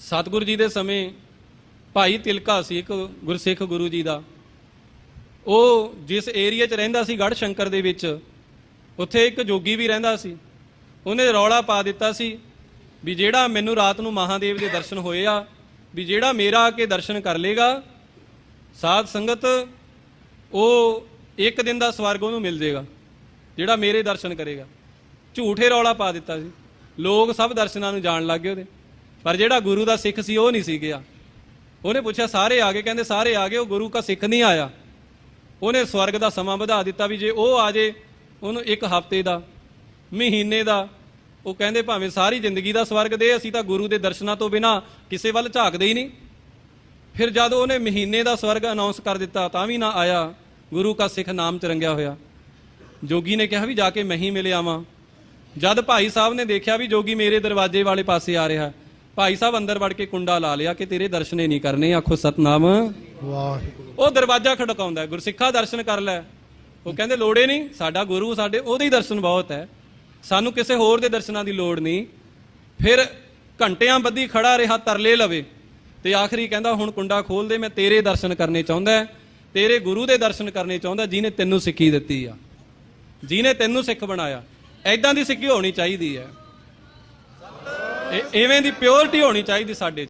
ਸਤਿਗੁਰੂ ਜੀ ਦੇ ਸਮੇਂ ਭਾਈ ਤਿਲਕਾ ਸੀ, ਇੱਕ ਗੁਰਸਿੱਖ ਗੁਰੂ ਜੀ ਦਾ। ਉਹ ਜਿਸ ਏਰੀਆ 'ਚ ਰਹਿੰਦਾ ਸੀ ਗੜ੍ਹ ਸ਼ੰਕਰ ਦੇ ਵਿੱਚ, ਉੱਥੇ ਇੱਕ ਜੋਗੀ ਵੀ ਰਹਿੰਦਾ ਸੀ। ਉਹਨੇ ਰੌਲਾ ਪਾ ਦਿੱਤਾ ਸੀ ਵੀ ਜਿਹੜਾ ਮੈਨੂੰ ਰਾਤ ਨੂੰ ਮਹਾਦੇਵ ਦੇ ਦਰਸ਼ਨ ਹੋਏ ਆ, ਵੀ ਜਿਹੜਾ ਮੇਰਾ ਆ ਕੇ ਦਰਸ਼ਨ ਕਰ ਲੇਗਾ, ਸਾਧ ਸੰਗਤ ਉਹ ਇੱਕ ਦਿਨ ਦਾ ਸਵਰਗ ਉਹਨੂੰ ਮਿਲ ਜਾਏਗਾ ਜਿਹੜਾ ਮੇਰੇ ਦਰਸ਼ਨ ਕਰੇਗਾ। ਝੂਠੇ ਰੌਲਾ ਪਾ ਦਿੱਤਾ ਸੀ। ਲੋਕ ਸਭ ਦਰਸ਼ਨਾਂ ਨੂੰ ਜਾਣ ਲੱਗ ਗਏ ਉਹਦੇ। ਪਰ ਜਿਹੜਾ ਗੁਰੂ ਦਾ ਸਿੱਖ ਸੀ, ਉਹ ਨਹੀਂ ਸੀ ਗਿਆ। ਉਹਨੇ ਪੁੱਛਿਆ, ਸਾਰੇ ਆ ਗਏ? ਕਹਿੰਦੇ, ਸਾਰੇ ਆ ਗਏ, ਉਹ ਗੁਰੂ ਦਾ ਸਿੱਖ ਨਹੀਂ ਆਇਆ। ਉਹਨੇ ਸਵਰਗ ਦਾ ਸਮਾਂ ਵਧਾ ਦਿੱਤਾ ਵੀ ਜੇ ਉਹ ਆ ਜੇ, ਉਹਨੂੰ ਇੱਕ ਹਫ਼ਤੇ ਦਾ, ਮਹੀਨੇ ਦਾ, ਉਹ ਕਹਿੰਦੇ ਭਾਵੇਂ ਸਾਰੀ ਜ਼ਿੰਦਗੀ ਦਾ ਸਵਰਗ ਦੇ, ਅਸੀਂ ਤਾਂ ਗੁਰੂ ਦੇ ਦਰਸ਼ਨਾਂ ਤੋਂ ਬਿਨਾ ਕਿਸੇ ਵੱਲ ਝਾਕਦੇ ਹੀ ਨਹੀਂ। ਫਿਰ ਜਦ ਉਹਨੇ ਮਹੀਨੇ ਦਾ ਸਵਰਗ ਅਨਾਉਂਸ ਕਰ ਦਿੱਤਾ, ਤਾਂ ਵੀ ਨਾ ਆਇਆ, ਗੁਰੂ ਕਾ ਸਿੱਖ ਨਾਮ ਚ ਰੰਗਿਆ ਹੋਇਆ। ਜੋਗੀ ਨੇ ਕਿਹਾ ਵੀ ਜਾ ਕੇ ਮੈਂ ਹੀ ਮਿਲ ਆਵਾਂ। ਜਦ ਭਾਈ ਸਾਹਿਬ ਨੇ ਦੇਖਿਆ ਵੀ ਜੋਗੀ ਮੇਰੇ ਦਰਵਾਜ਼ੇ ਵਾਲੇ ਪਾਸੇ ਆ ਰਿਹਾ ਭਾਈ ਸਾਹਿਬ ਅੰਦਰ ਵੜ ਕੇ ਕੁੰਡਾ ਲਾ ਲਿਆ ਕਿ ਤੇਰੇ ਦਰਸ਼ਨੇ ਨਹੀਂ ਕਰਨੇ ਆਖੋ ਸਤਨਾਮ। ਵਾਹਿਗੁਰੂ। ਉਹ ਦਰਵਾਜ਼ਾ ਖੜਕਾਉਂਦਾ ਗੁਰਸਿੱਖਾ ਦਰਸ਼ਨ ਕਰ ਲੈ। ਉਹ ਕਹਿੰਦੇ ਲੋੜੇ ਨਹੀਂ ਸਾਡਾ ਗੁਰੂ ਸਾਡੇ ਉਹਦੇ ਹੀ ਦਰਸ਼ਨ ਬਹੁਤ ਹੈ। ਸਾਨੂੰ ਕਿਸੇ ਹੋਰ ਦੇ ਦਰਸ਼ਨਾਂ ਦੀ ਲੋੜ ਨਹੀਂ। ਫਿਰ ਘੰਟਿਆਂ ਬੱਧੀ ਖੜਾ ਰਿਹਾ ਤਰਲੇ ਲਵੇ। ਤੇ ਆਖਰੀ ਕਹਿੰਦਾ ਹੁਣ ਕੁੰਡਾ ਖੋਲ ਦੇ ਮੈਂ ਤੇਰੇ ਦਰਸ਼ਨ ਕਰਨੇ ਚਾਹੁੰਦਾ ਤੇਰੇ ਗੁਰੂ ਦੇ ਦਰਸ਼ਨ ਕਰਨੇ ਚਾਹੁੰਦਾ ਜਿਹਨੇ ਤੈਨੂੰ ਸਿੱਖੀ ਦਿੱਤੀ ਆ। ਜਿਹਨੇ ਤੈਨੂੰ ਸਿੱਖ ਬਣਾਇਆ। ਐਦਾਂ ਦੀ ਸਿੱਖੀ ਹੋਣੀ ਚਾਹੀਦੀ ਹੈ। ਇਵੇਂ ਦੀ ਪਿਓਰਿਟੀ ਹੋਣੀ ਚਾਹੀਦੀ ਸਾਡੇ